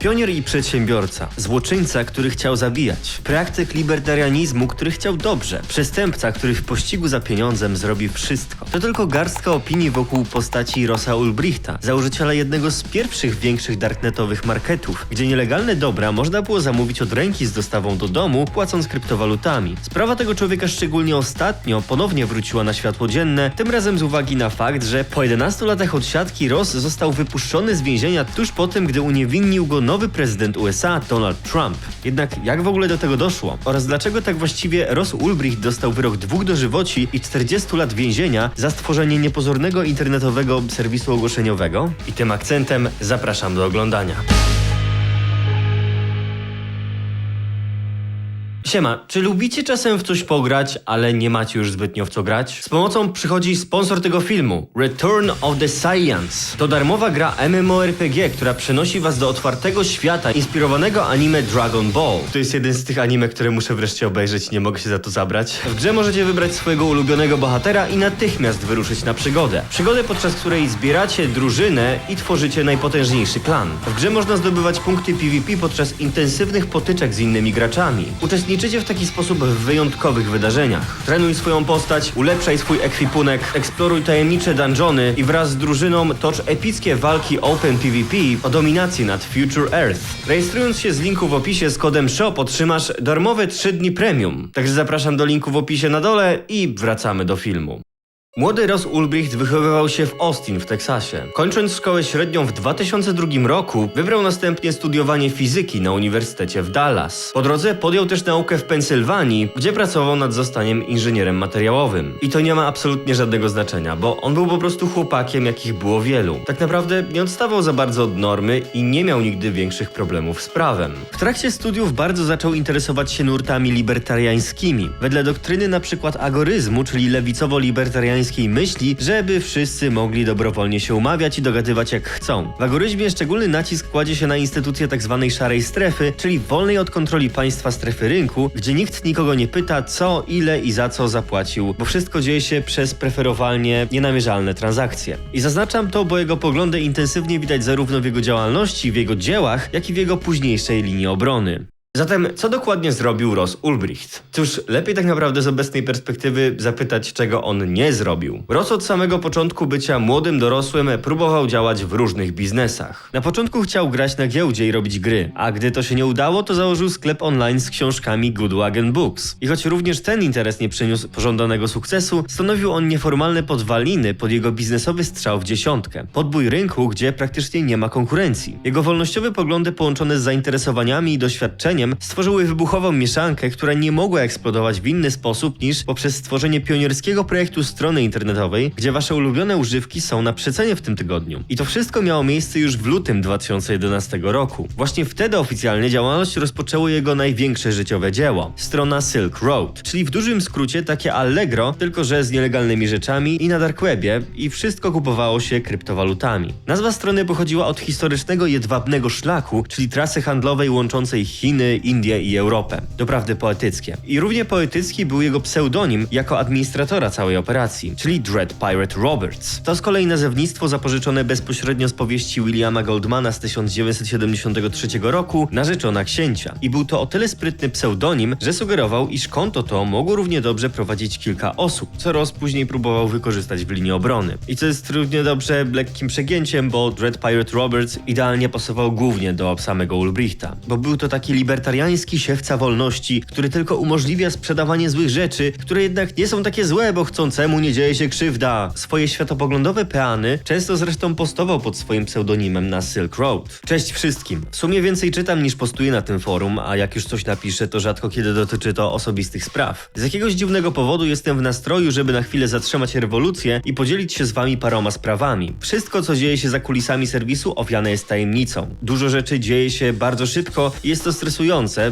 Pionier i przedsiębiorca, złoczyńca, który chciał zabijać, praktyk libertarianizmu, który chciał dobrze, przestępca, który w pościgu za pieniądzem zrobi wszystko. To tylko garstka opinii wokół postaci Rosa Ulbrichta, założyciela jednego z pierwszych większych darknetowych marketów, gdzie nielegalne dobra można było zamówić od ręki z dostawą do domu, płacąc kryptowalutami. Sprawa tego człowieka szczególnie ostatnio ponownie wróciła na światło dzienne, tym razem z uwagi na fakt, że po 11 latach odsiadki Ross został wypuszczony z więzienia tuż po tym, gdy uniewinnił go nowy prezydent USA Donald Trump. Jednak jak w ogóle do tego doszło? Oraz dlaczego tak właściwie Ross Ulbricht dostał wyrok dwóch dożywoci i 40 lat więzienia za stworzenie niepozornego internetowego serwisu ogłoszeniowego? I tym akcentem zapraszam do oglądania. Siema, czy lubicie czasem w coś pograć, ale nie macie już zbytnio w co grać? Z pomocą przychodzi sponsor tego filmu, Return of the Science. To darmowa gra MMORPG, która przenosi was do otwartego świata inspirowanego anime Dragon Ball. To jest jeden z tych anime, które muszę wreszcie obejrzeć, nie mogę się za to zabrać. W grze możecie wybrać swojego ulubionego bohatera i natychmiast wyruszyć na przygodę. Przygodę, podczas której zbieracie drużynę i tworzycie najpotężniejszy klan. W grze można zdobywać punkty PvP podczas intensywnych potyczek z innymi graczami. Uczestniczycie w taki sposób w wyjątkowych wydarzeniach. Trenuj swoją postać, ulepszaj swój ekwipunek, eksploruj tajemnicze dungeony i wraz z drużyną tocz epickie walki Open PvP o dominację nad Future Earth. Rejestrując się z linku w opisie z kodem SHOP otrzymasz darmowe 3 dni premium. Także zapraszam do linku w opisie na dole i wracamy do filmu. Młody Ross Ulbricht wychowywał się w Austin w Teksasie. Kończąc szkołę średnią w 2002 roku, wybrał następnie studiowanie fizyki na Uniwersytecie w Dallas. Po drodze podjął też naukę w Pensylwanii, gdzie pracował nad zostaniem inżynierem materiałowym. I to nie ma absolutnie żadnego znaczenia, bo on był po prostu chłopakiem, jakich było wielu. Tak naprawdę nie odstawał za bardzo od normy i nie miał nigdy większych problemów z prawem. W trakcie studiów bardzo zaczął interesować się nurtami libertariańskimi. Wedle doktryny przykład agoryzmu, czyli lewicowo-libertariańskiej myśli, żeby wszyscy mogli dobrowolnie się umawiać i dogadywać jak chcą. W agoryzmie szczególny nacisk kładzie się na instytucję tzw. szarej strefy, czyli wolnej od kontroli państwa strefy rynku, gdzie nikt nikogo nie pyta co, ile i za co zapłacił, bo wszystko dzieje się przez preferowalnie nienamierzalne transakcje. I zaznaczam to, bo jego poglądy intensywnie widać zarówno w jego działalności, w jego dziełach, jak i w jego późniejszej linii obrony. Zatem, co dokładnie zrobił Ross Ulbricht? Cóż, lepiej tak naprawdę z obecnej perspektywy zapytać, czego on nie zrobił. Ross od samego początku bycia młodym dorosłym próbował działać w różnych biznesach. Na początku chciał grać na giełdzie i robić gry, a gdy to się nie udało, to założył sklep online z książkami Good Wagon Books. I choć również ten interes nie przyniósł pożądanego sukcesu, stanowił on nieformalne podwaliny pod jego biznesowy strzał w dziesiątkę. Podbój rynku, gdzie praktycznie nie ma konkurencji. Jego wolnościowe poglądy połączone z zainteresowaniami i doświadczeniem stworzyły wybuchową mieszankę, która nie mogła eksplodować w inny sposób niż poprzez stworzenie pionierskiego projektu strony internetowej, gdzie wasze ulubione używki są na przecenie w tym tygodniu. I to wszystko miało miejsce już w lutym 2011 roku. Właśnie wtedy oficjalnie działalność rozpoczęło jego największe życiowe dzieło strona Silk Road, czyli w dużym skrócie takie Allegro, tylko że z nielegalnymi rzeczami i na dark webie i wszystko kupowało się kryptowalutami. Nazwa strony pochodziła od historycznego jedwabnego szlaku, czyli trasy handlowej łączącej Chiny, Indię i Europę. Doprawdy poetyckie. I równie poetycki był jego pseudonim jako administratora całej operacji, czyli Dread Pirate Roberts. To z kolei nazewnictwo zapożyczone bezpośrednio z powieści Williama Goldmana z 1973 roku Narzeczona księcia. I był to o tyle sprytny pseudonim, że sugerował, iż konto to mogło równie dobrze prowadzić kilka osób, co Ross później próbował wykorzystać w linii obrony. I co jest równie dobrze lekkim przegięciem, bo Dread Pirate Roberts idealnie pasował głównie do samego Ulbrichta, bo był to taki libertariański siewca wolności, który tylko umożliwia sprzedawanie złych rzeczy, które jednak nie są takie złe, bo chcącemu nie dzieje się krzywda. Swoje światopoglądowe peany często zresztą postował pod swoim pseudonimem na Silk Road. Cześć wszystkim. W sumie więcej czytam niż postuję na tym forum, a jak już coś napiszę, to rzadko kiedy dotyczy to osobistych spraw. Z jakiegoś dziwnego powodu jestem w nastroju, żeby na chwilę zatrzymać rewolucję i podzielić się z wami paroma sprawami. Wszystko, co dzieje się za kulisami serwisu, owiane jest tajemnicą. Dużo rzeczy dzieje się bardzo szybko i jest to stresujące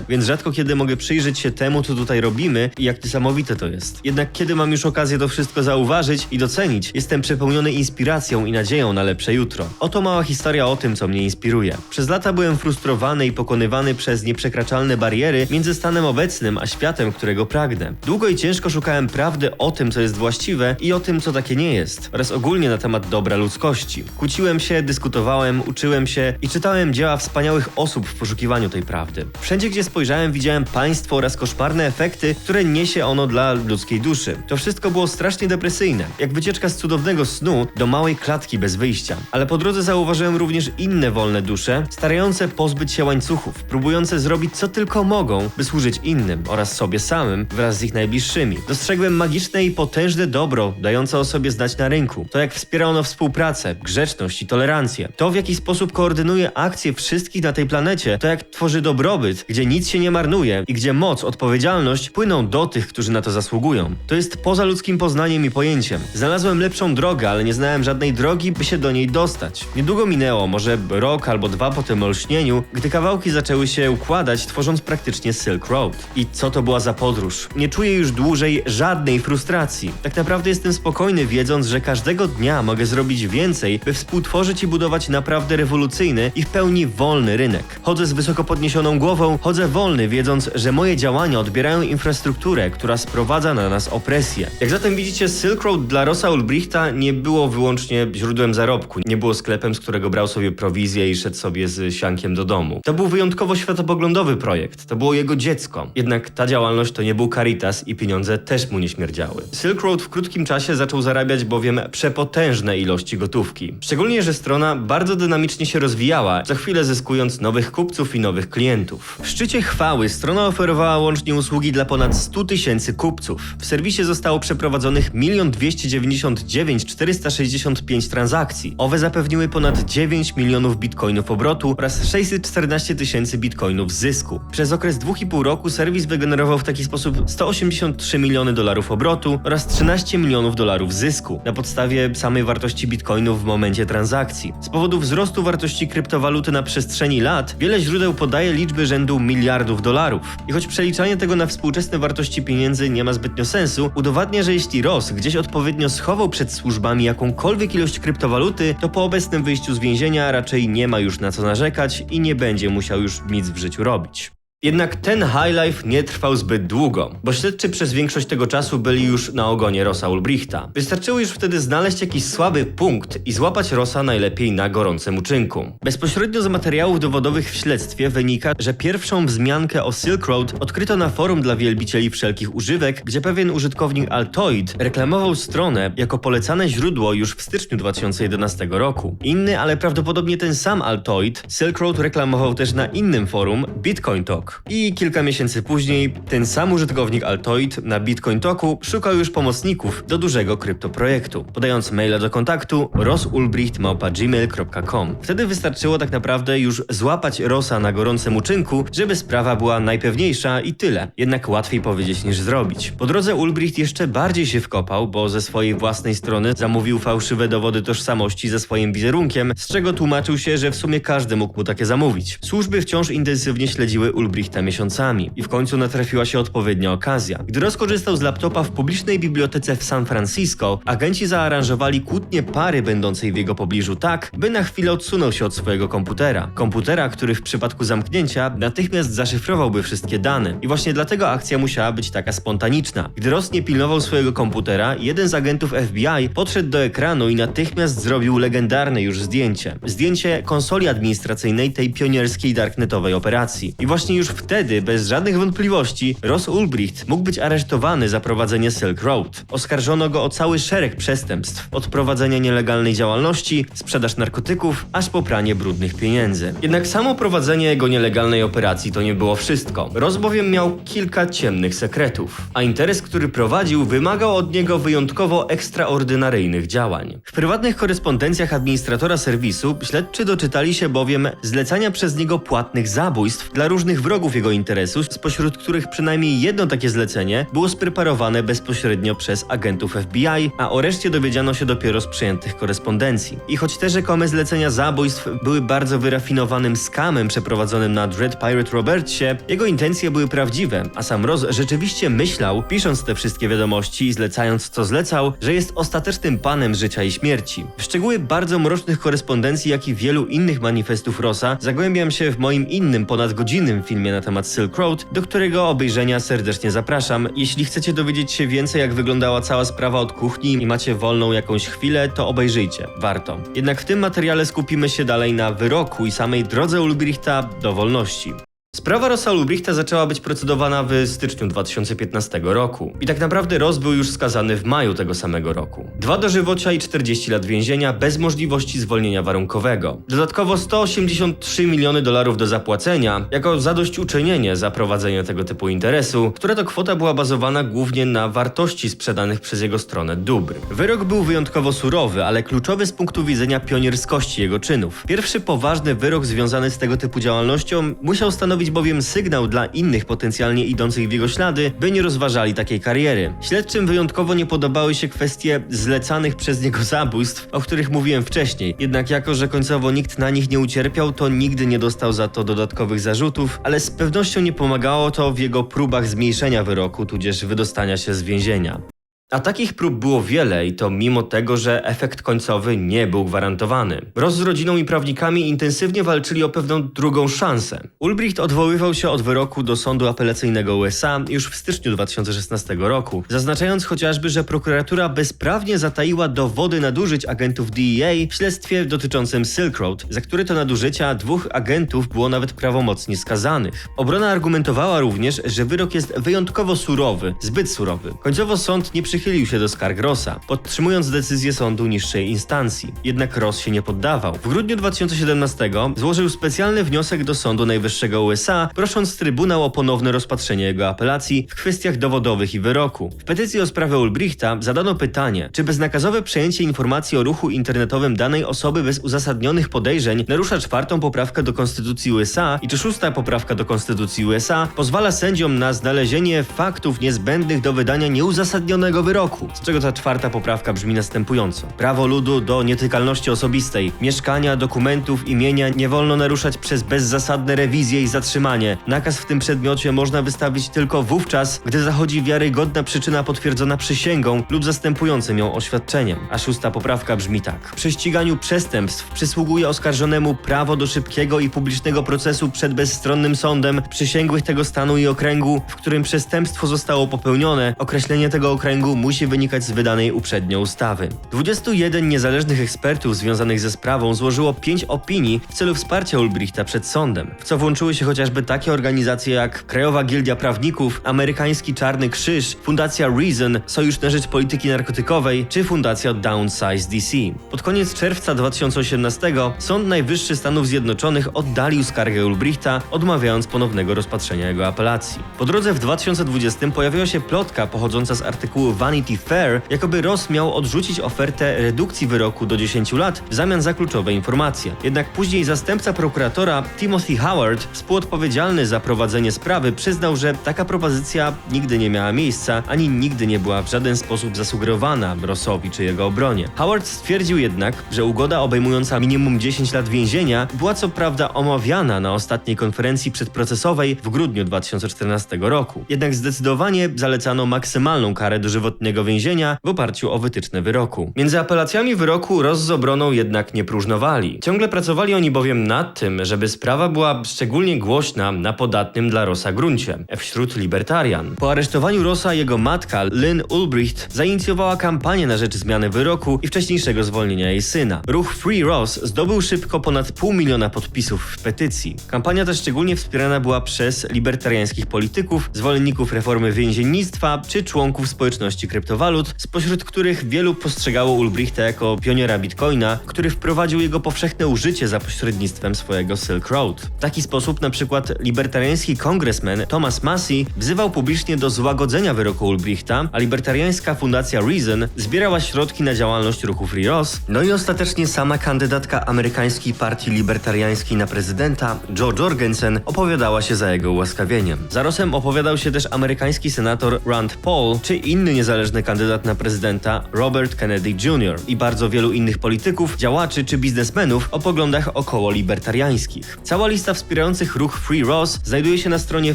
więc rzadko kiedy mogę przyjrzeć się temu, co tutaj robimy i jak niesamowite to jest. Jednak kiedy mam już okazję to wszystko zauważyć i docenić, jestem przepełniony inspiracją i nadzieją na lepsze jutro. Oto mała historia o tym, co mnie inspiruje. Przez lata byłem frustrowany i pokonywany przez nieprzekraczalne bariery między stanem obecnym a światem, którego pragnę. Długo i ciężko szukałem prawdy o tym, co jest właściwe i o tym, co takie nie jest, oraz ogólnie na temat dobra ludzkości. Kłóciłem się, dyskutowałem, uczyłem się i czytałem dzieła wspaniałych osób w poszukiwaniu tej prawdy. Wszędzie, gdzie spojrzałem, widziałem państwo oraz koszmarne efekty, które niesie ono dla ludzkiej duszy. To wszystko było strasznie depresyjne, jak wycieczka z cudownego snu do małej klatki bez wyjścia. Ale po drodze zauważyłem również inne wolne dusze, starające pozbyć się łańcuchów, próbujące zrobić co tylko mogą, by służyć innym oraz sobie samym wraz z ich najbliższymi. Dostrzegłem magiczne i potężne dobro, dające o sobie znać na rynku. To jak wspiera ono współpracę, grzeczność i tolerancję. To w jaki sposób koordynuje akcje wszystkich na tej planecie, to jak tworzy dobrobyt, gdzie nic się nie marnuje i gdzie moc, odpowiedzialność płyną do tych, którzy na to zasługują. To jest poza ludzkim poznaniem i pojęciem. Znalazłem lepszą drogę, ale nie znałem żadnej drogi, by się do niej dostać. Niedługo minęło, może rok albo dwa po tym olśnieniu, gdy kawałki zaczęły się układać, tworząc praktycznie Silk Road. I co to była za podróż? Nie czuję już dłużej żadnej frustracji. Tak naprawdę jestem spokojny, wiedząc, że każdego dnia mogę zrobić więcej, by współtworzyć i budować naprawdę rewolucyjny i w pełni wolny rynek. Chodzę z wysoko podniesioną głową, chodzę wolny, wiedząc, że moje działania odbierają infrastrukturę, która sprowadza na nas opresję. Jak zatem widzicie, Silk Road dla Rosa Ulbrichta nie było wyłącznie źródłem zarobku, nie było sklepem, z którego brał sobie prowizję i szedł sobie z siankiem do domu. To był wyjątkowo światopoglądowy projekt, to było jego dziecko. Jednak ta działalność to nie był Caritas i pieniądze też mu nie śmierdziały. Silk Road w krótkim czasie zaczął zarabiać bowiem przepotężne ilości gotówki. Szczególnie, że strona bardzo dynamicznie się rozwijała, za chwilę zyskując nowych kupców i nowych klientów. W szczycie chwały strona oferowała łącznie usługi dla ponad 100 tysięcy kupców. W serwisie zostało przeprowadzonych 1 299 465 transakcji. Owe zapewniły ponad 9 milionów bitcoinów obrotu oraz 614 tysięcy bitcoinów zysku. Przez okres 2,5 roku serwis wygenerował w taki sposób 183 miliony dolarów obrotu oraz 13 milionów dolarów zysku na podstawie samej wartości bitcoinów w momencie transakcji. Z powodu wzrostu wartości kryptowaluty na przestrzeni lat, wiele źródeł podaje liczby rzędu miliardów dolarów. I choć przeliczanie tego na współczesne wartości pieniędzy nie ma zbytnio sensu, udowadnia, że jeśli Ross gdzieś odpowiednio schował przed służbami jakąkolwiek ilość kryptowaluty, to po obecnym wyjściu z więzienia raczej nie ma już na co narzekać i nie będzie musiał już nic w życiu robić. Jednak ten high life nie trwał zbyt długo, bo śledczy przez większość tego czasu byli już na ogonie Rosa Ulbrichta. Wystarczyło już wtedy znaleźć jakiś słaby punkt i złapać Rosa najlepiej na gorącym uczynku. Bezpośrednio z materiałów dowodowych w śledztwie wynika, że pierwszą wzmiankę o Silk Road odkryto na forum dla wielbicieli wszelkich używek, gdzie pewien użytkownik Altoid reklamował stronę jako polecane źródło już w styczniu 2011 roku. Inny, ale prawdopodobnie ten sam Altoid, Silk Road reklamował też na innym forum, Bitcoin Talk. I kilka miesięcy później ten sam użytkownik Altoid na Bitcoin Talku szukał już pomocników do dużego kryptoprojektu, podając maila do kontaktu rosulbricht.gmail.com. Wtedy wystarczyło tak naprawdę już złapać Rosa na gorącym uczynku, żeby sprawa była najpewniejsza i tyle. Jednak łatwiej powiedzieć niż zrobić. Po drodze Ulbricht jeszcze bardziej się wkopał, bo ze swojej własnej strony zamówił fałszywe dowody tożsamości ze swoim wizerunkiem, z czego tłumaczył się, że w sumie każdy mógł mu takie zamówić. Służby wciąż intensywnie śledziły Ulbrichta miesiącami i w końcu natrafiła się odpowiednia okazja. Gdy rozkorzystał z laptopa w publicznej bibliotece w San Francisco, agenci zaaranżowali kłótnie pary będącej w jego pobliżu tak, by na chwilę odsunął się od swojego komputera. Komputera, który w przypadku zamknięcia natychmiast zaszyfrowałby wszystkie dane. I właśnie dlatego akcja musiała być taka spontaniczna. Gdy Ross nie pilnował swojego komputera, jeden z agentów FBI podszedł do ekranu i natychmiast zrobił legendarne już zdjęcie. Zdjęcie konsoli administracyjnej tej pionierskiej darknetowej operacji. I właśnie już wtedy, bez żadnych wątpliwości, Ross Ulbricht mógł być aresztowany za prowadzenie Silk Road. Oskarżono go o cały szereg przestępstw, od prowadzenia nielegalnej działalności, sprzedaż narkotyków, aż po pranie brudnych pieniędzy. Jednak samo prowadzenie jego nielegalnej operacji to nie było wszystko. Ross bowiem miał kilka ciemnych sekretów, a interes, który prowadził, wymagał od niego wyjątkowo ekstraordynaryjnych działań. W prywatnych korespondencjach administratora serwisu śledczy doczytali się bowiem zlecania przez niego płatnych zabójstw dla różnych wrogów progów jego interesu, spośród których przynajmniej jedno takie zlecenie było spreparowane bezpośrednio przez agentów FBI, a o reszcie dowiedziano się dopiero z przyjętych korespondencji. I choć te rzekome zlecenia zabójstw były bardzo wyrafinowanym skamem przeprowadzonym na Dread Pirate Robertsie, jego intencje były prawdziwe, a sam Ross rzeczywiście myślał, pisząc te wszystkie wiadomości i zlecając co zlecał, że jest ostatecznym panem życia i śmierci. W szczegóły bardzo mrocznych korespondencji, jak i wielu innych manifestów Rossa zagłębiam się w moim innym ponadgodzinnym filmie na temat Silk Road, do którego obejrzenia serdecznie zapraszam. Jeśli chcecie dowiedzieć się więcej, jak wyglądała cała sprawa od kuchni i macie wolną jakąś chwilę, to obejrzyjcie. Warto. Jednak w tym materiale skupimy się dalej na wyroku i samej drodze Ulbrichta do wolności. Sprawa Rossa Ulbrichta zaczęła być procedowana w styczniu 2015 roku. I tak naprawdę Ross był już skazany w maju tego samego roku. Dwa dożywocia i 40 lat więzienia bez możliwości zwolnienia warunkowego. Dodatkowo 183 miliony dolarów do zapłacenia jako zadośćuczynienie za prowadzenie tego typu interesu, która to kwota była bazowana głównie na wartości sprzedanych przez jego stronę dóbr. Wyrok był wyjątkowo surowy, ale kluczowy z punktu widzenia pionierskości jego czynów. Pierwszy poważny wyrok związany z tego typu działalnością musiał stanowić bowiem sygnał dla innych potencjalnie idących w jego ślady, by nie rozważali takiej kariery. Śledczym wyjątkowo nie podobały się kwestie zlecanych przez niego zabójstw, o których mówiłem wcześniej. Jednak jako, że końcowo nikt na nich nie ucierpiał, to nigdy nie dostał za to dodatkowych zarzutów, ale z pewnością nie pomagało to w jego próbach zmniejszenia wyroku, tudzież wydostania się z więzienia. A takich prób było wiele i to mimo tego, że efekt końcowy nie był gwarantowany. Ross z rodziną i prawnikami intensywnie walczyli o pewną drugą szansę. Ulbricht odwoływał się od wyroku do sądu apelacyjnego USA już w styczniu 2016 roku, zaznaczając chociażby, że prokuratura bezprawnie zataiła dowody nadużyć agentów DEA w śledztwie dotyczącym Silk Road, za które to nadużycia dwóch agentów było nawet prawomocnie skazanych. Obrona argumentowała również, że wyrok jest wyjątkowo surowy, zbyt surowy. Końcowo sąd nie przychylił się do skarg Rossa, podtrzymując decyzję sądu niższej instancji. Jednak Ross się nie poddawał. W grudniu 2017 złożył specjalny wniosek do Sądu Najwyższego USA, prosząc Trybunał o ponowne rozpatrzenie jego apelacji w kwestiach dowodowych i wyroku. W petycji o sprawę Ulbrichta zadano pytanie, czy beznakazowe przejęcie informacji o ruchu internetowym danej osoby bez uzasadnionych podejrzeń narusza czwartą poprawkę do Konstytucji USA i czy szósta poprawka do Konstytucji USA pozwala sędziom na znalezienie faktów niezbędnych do wydania nieuzasadnionego wyroku. Z czego ta czwarta poprawka brzmi następująco. Prawo ludu do nietykalności osobistej, mieszkania, dokumentów, imienia nie wolno naruszać przez bezzasadne rewizje i zatrzymanie. Nakaz w tym przedmiocie można wystawić tylko wówczas, gdy zachodzi wiarygodna przyczyna potwierdzona przysięgą lub zastępującym ją oświadczeniem. A szósta poprawka brzmi tak. Przy ściganiu przestępstw przysługuje oskarżonemu prawo do szybkiego i publicznego procesu przed bezstronnym sądem przysięgłych tego stanu i okręgu, w którym przestępstwo zostało popełnione. Określenie tego okręgu musi wynikać z wydanej uprzednio ustawy. 21 niezależnych ekspertów związanych ze sprawą złożyło 5 opinii w celu wsparcia Ulbrichta przed sądem, w co włączyły się chociażby takie organizacje jak Krajowa Gildia Prawników, Amerykański Czarny Krzyż, Fundacja Reason, Sojusz na Rzecz Polityki Narkotykowej czy Fundacja Downsize DC. Pod koniec czerwca 2018 Sąd Najwyższy Stanów Zjednoczonych oddalił skargę Ulbrichta, odmawiając ponownego rozpatrzenia jego apelacji. Po drodze w 2020 pojawiła się plotka pochodząca z artykułu Vanity Fair, jakoby Ross miał odrzucić ofertę redukcji wyroku do 10 lat w zamian za kluczowe informacje. Jednak później zastępca prokuratora Timothy Howard, współodpowiedzialny za prowadzenie sprawy, przyznał, że taka propozycja nigdy nie miała miejsca, ani nigdy nie była w żaden sposób zasugerowana Rossowi czy jego obronie. Howard stwierdził jednak, że ugoda obejmująca minimum 10 lat więzienia była co prawda omawiana na ostatniej konferencji przedprocesowej w grudniu 2014 roku. Jednak zdecydowanie zalecano maksymalną karę dożywotniego więzienia w oparciu o wytyczne wyroku. Między apelacjami wyroku Ross z obroną jednak nie próżnowali. Ciągle pracowali oni bowiem nad tym, żeby sprawa była szczególnie głośna na podatnym dla Rossa gruncie, wśród libertarian. Po aresztowaniu Rossa jego matka, Lynn Ulbricht, zainicjowała kampanię na rzecz zmiany wyroku i wcześniejszego zwolnienia jej syna. Ruch Free Ross zdobył szybko ponad pół miliona podpisów w petycji. Kampania ta szczególnie wspierana była przez libertariańskich polityków, zwolenników reformy więziennictwa czy członków społeczności kryptowalut, spośród których wielu postrzegało Ulbrichta jako pioniera bitcoina, który wprowadził jego powszechne użycie za pośrednictwem swojego Silk Road. W taki sposób na przykład libertariański kongresmen Thomas Massey wzywał publicznie do złagodzenia wyroku Ulbrichta, a libertariańska fundacja Reason zbierała środki na działalność ruchu Free Ross, no i ostatecznie sama kandydatka amerykańskiej partii libertariańskiej na prezydenta, Jo Jorgensen, opowiadała się za jego ułaskawieniem. Za Rossem opowiadał się też amerykański senator Rand Paul, czy inny niezależny kandydat na prezydenta Robert Kennedy Jr. i bardzo wielu innych polityków, działaczy czy biznesmenów o poglądach około libertariańskich. Cała lista wspierających ruch Free Ross znajduje się na stronie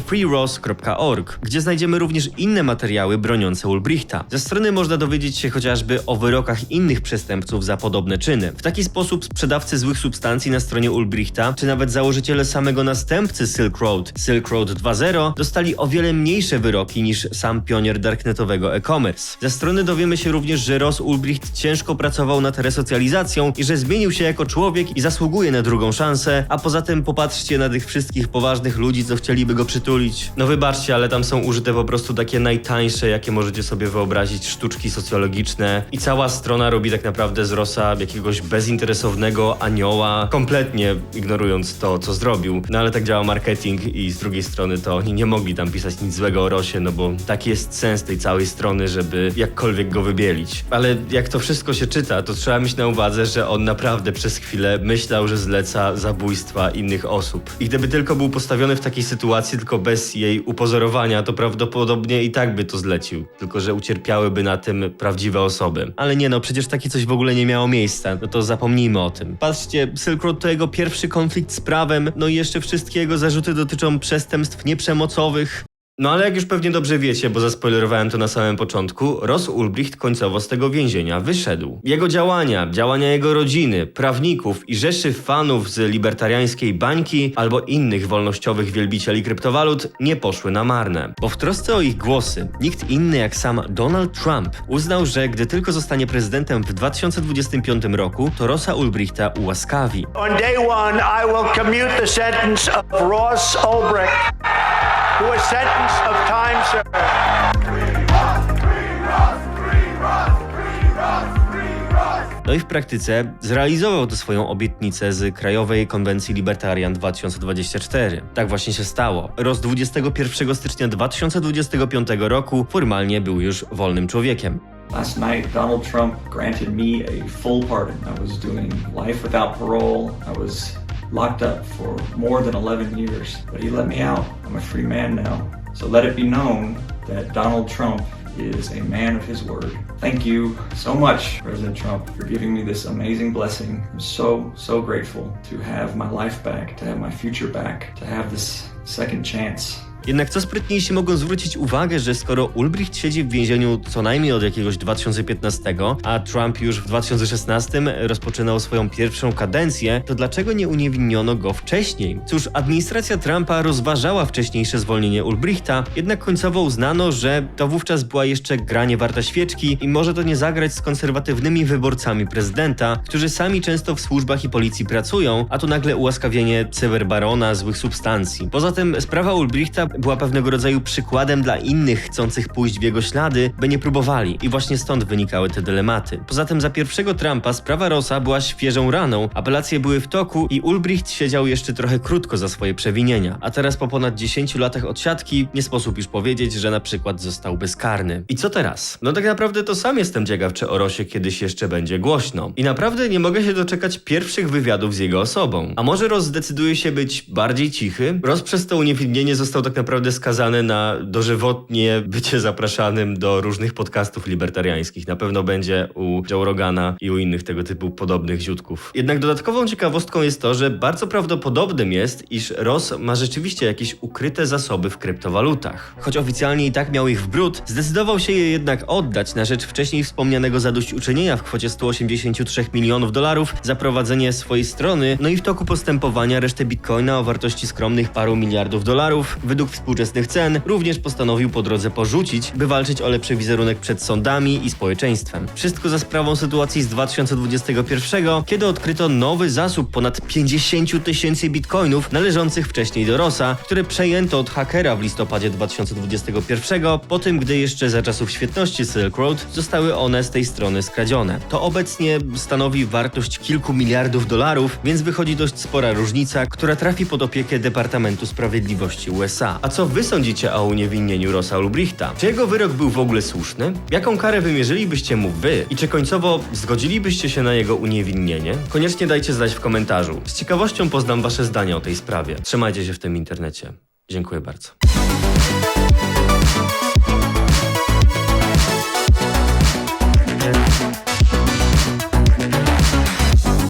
freeross.org, gdzie znajdziemy również inne materiały broniące Ulbrichta. Ze strony można dowiedzieć się chociażby o wyrokach innych przestępców za podobne czyny. W taki sposób sprzedawcy złych substancji na stronie Ulbrichta, czy nawet założyciele samego następcy Silk Road, Silk Road 2.0, dostali o wiele mniejsze wyroki niż sam pionier darknetowego e-commerce. Ze strony dowiemy się również, że Ross Ulbricht ciężko pracował nad resocjalizacją i że zmienił się jako człowiek i zasługuje na drugą szansę, a poza tym popatrzcie na tych wszystkich poważnych ludzi, co chcieliby go przytulić. No wybaczcie, ale tam są użyte po prostu takie najtańsze, jakie możecie sobie wyobrazić, sztuczki socjologiczne i cała strona robi tak naprawdę z Rossa jakiegoś bezinteresownego anioła, kompletnie ignorując to, co zrobił. No ale tak działa marketing i z drugiej strony to oni nie mogli tam pisać nic złego o Rosie, no bo taki jest sens tej całej strony, żeby jakkolwiek go wybielić. Ale jak to wszystko się czyta, to trzeba mieć na uwadze, że on naprawdę przez chwilę myślał, że zleca zabójstwa innych osób. I gdyby tylko był postawiony w takiej sytuacji, tylko bez jej upozorowania, to prawdopodobnie i tak by to zlecił. Tylko, że ucierpiałyby na tym prawdziwe osoby. Ale nie no, przecież takie coś w ogóle nie miało miejsca, no to zapomnijmy o tym. Patrzcie, Silk Road to jego pierwszy konflikt z prawem, no i jeszcze wszystkie jego zarzuty dotyczą przestępstw nieprzemocowych. No ale jak już pewnie dobrze wiecie, bo zaspoilerowałem to na samym początku, Ross Ulbricht końcowo z tego więzienia wyszedł. Jego działania, działania jego rodziny, prawników i rzeszy fanów z libertariańskiej bańki albo innych wolnościowych wielbicieli kryptowalut nie poszły na marne. Bo w trosce o ich głosy, nikt inny jak sam Donald Trump uznał, że gdy tylko zostanie prezydentem w 2025 roku, to Rossa Ulbrichta ułaskawi. On day one, I will commute the sentence of Ross Ulbricht to a sentence of time served. No i w praktyce zrealizował tę swoją obietnicę z Krajowej Konwencji Libertarian 2024. Tak właśnie się stało. Roz 21 stycznia 2025 roku formalnie był już wolnym człowiekiem. Last night, Donald Trump granted me a full pardon. I was doing life without parole. I was locked up for more than 11 years, but he let me out. I'm a free man now. So let it be known that Donald Trump is a man of his word. Thank you so much, President Trump, for giving me this amazing blessing. I'm so, so grateful to have my life back, to have my future back, to have this second chance. Jednak co sprytniejsi mogą zwrócić uwagę, że skoro Ulbricht siedzi w więzieniu co najmniej od jakiegoś 2015, a Trump już w 2016 rozpoczynał swoją pierwszą kadencję, to dlaczego nie uniewinniono go wcześniej? Cóż, administracja Trumpa rozważała wcześniejsze zwolnienie Ulbrichta, jednak końcowo uznano, że to wówczas była jeszcze gra nie warta świeczki i może to nie zagrać z konserwatywnymi wyborcami prezydenta, którzy sami często w służbach i policji pracują, a tu nagle ułaskawienie cyberbarona złych substancji. Poza tym sprawa Ulbrichta była pewnego rodzaju przykładem dla innych chcących pójść w jego ślady, by nie próbowali i właśnie stąd wynikały te dylematy. Poza tym za pierwszego Trumpa sprawa Rossa była świeżą raną, apelacje były w toku i Ulbricht siedział jeszcze trochę krótko za swoje przewinienia, a teraz po ponad 10 latach odsiadki nie sposób już powiedzieć, że na przykład został bezkarny. I co teraz? No tak naprawdę to sam jestem ciekaw, czy o Rosie kiedyś jeszcze będzie głośno. I naprawdę nie mogę się doczekać pierwszych wywiadów z jego osobą. A może Ross zdecyduje się być bardziej cichy? Ross przez to uniewinnienie został tak naprawdę skazany na dożywotnie bycie zapraszanym do różnych podcastów libertariańskich. Na pewno będzie u Joe Rogana i u innych tego typu podobnych ziutków. Jednak dodatkową ciekawostką jest to, że bardzo prawdopodobnym jest, iż Ross ma rzeczywiście jakieś ukryte zasoby w kryptowalutach. Choć oficjalnie i tak miał ich w brud, zdecydował się je jednak oddać na rzecz wcześniej wspomnianego zadośćuczynienia w kwocie 183 milionów dolarów za prowadzenie swojej strony, no i w toku postępowania resztę bitcoina o wartości skromnych paru miliardów dolarów, według współczesnych cen, również postanowił po drodze porzucić, by walczyć o lepszy wizerunek przed sądami i społeczeństwem. Wszystko za sprawą sytuacji z 2021, kiedy odkryto nowy zasób ponad 50 tysięcy bitcoinów należących wcześniej do Rosa, które przejęto od hakera w listopadzie 2021, po tym gdy jeszcze za czasów świetności Silk Road zostały one z tej strony skradzione. To obecnie stanowi wartość kilku miliardów dolarów, więc wychodzi dość spora różnica, która trafi pod opiekę Departamentu Sprawiedliwości USA. A co wy sądzicie o uniewinnieniu Rosa Ulbrichta? Czy jego wyrok był w ogóle słuszny? Jaką karę wymierzylibyście mu wy? I czy końcowo zgodzilibyście się na jego uniewinnienie? Koniecznie dajcie znać w komentarzu. Z ciekawością poznam wasze zdanie o tej sprawie. Trzymajcie się w tym internecie. Dziękuję bardzo.